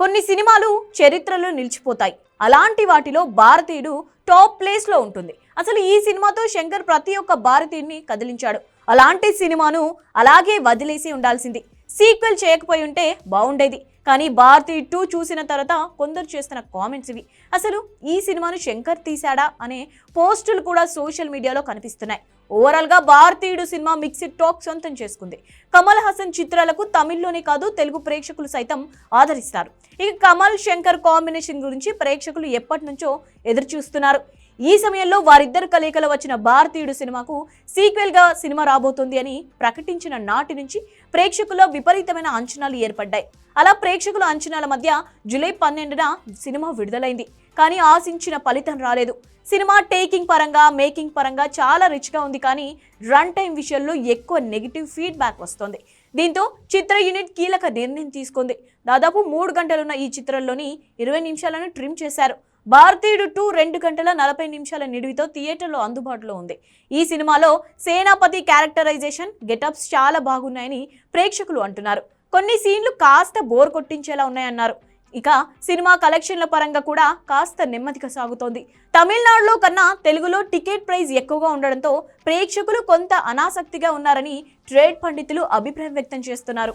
కొన్ని సినిమాలు చరిత్రలో నిలిచిపోతాయి. అలాంటి వాటిలో భారతీయుడు టాప్ ప్లేస్లో ఉంటుంది. అసలు ఈ సినిమాతో శంకర్ ప్రతి ఒక్క భారతీయుడిని కదిలించాడు. అలాంటి సినిమాను అలాగే వదిలేసి ఉండాల్సింది. సీక్వెల్ చేయకపోయి ఉంటే బాగుండేది కానీ భారతీ టూ చూసిన తర్వాత కొందరు చేస్తున్న కామెంట్స్ ఇవి. అసలు ఈ సినిమాను శంకర్ తీశాడా అనే పోస్టులు కూడా సోషల్ మీడియాలో కనిపిస్తున్నాయి. ఓవరాల్గా భారతీయుడు సినిమా మిక్సిడ్ టాక్ సొంతం చేసుకుంది. కమల్ హాసన్ చిత్రాలకు తమిళ్ళోనే కాదు తెలుగు ప్రేక్షకులు సైతం ఆదరిస్తారు. ఇక కమల్ శంకర్ కాంబినేషన్ గురించి ప్రేక్షకులు ఎప్పటి నుంచో ఎదురు చూస్తున్నారు ఈ సమయంలో వారిద్దరు కలయికలో వచ్చిన భారతీయుడు సినిమాకు సీక్వెల్గా సినిమా రాబోతుంది అని ప్రకటించిన నాటి నుంచి ప్రేక్షకుల్లో విపరీతమైన అంచనాలు ఏర్పడ్డాయి. అలా ప్రేక్షకుల అంచనాల మధ్య జూలై పన్నెండున సినిమా విడుదలైంది. కానీ ఆశించిన ఫలితం రాలేదు. సినిమా టేకింగ్ పరంగా మేకింగ్ పరంగా చాలా రిచ్గా ఉంది. కానీ రన్ టైం విషయంలో ఎక్కువ నెగిటివ్ ఫీడ్బ్యాక్ వస్తుంది. దీంతో చిత్ర యూనిట్ కీలక నిర్ణయం తీసుకుంది. దాదాపు మూడు గంటలున్న ఈ చిత్రంలోని ఇరవై నిమిషాలను ట్రిమ్ చేశారు. భారతీయుడు టూ రెండు గంటల నలభై నిమిషాల నిడివితో థియేటర్లో అందుబాటులో ఉంది. ఈ సినిమాలో సేనాపతి క్యారెక్టరైజేషన్ గెటప్స్ చాలా బాగున్నాయని ప్రేక్షకులు అంటున్నారు. కొన్ని సీన్లు కాస్త బోర్ కొట్టించేలా ఉన్నాయన్నారు. ఇక సినిమా కలెక్షన్ల పరంగా కూడా కాస్త నెమ్మదిగా సాగుతోంది. తమిళనాడులో కన్నా తెలుగులో టికెట్ ప్రైస్ ఎక్కువగా ఉండడంతో ప్రేక్షకులు కొంత అనాసక్తిగా ఉన్నారని ట్రేడ్ పండితులు అభిప్రాయం వ్యక్తం చేస్తున్నారు.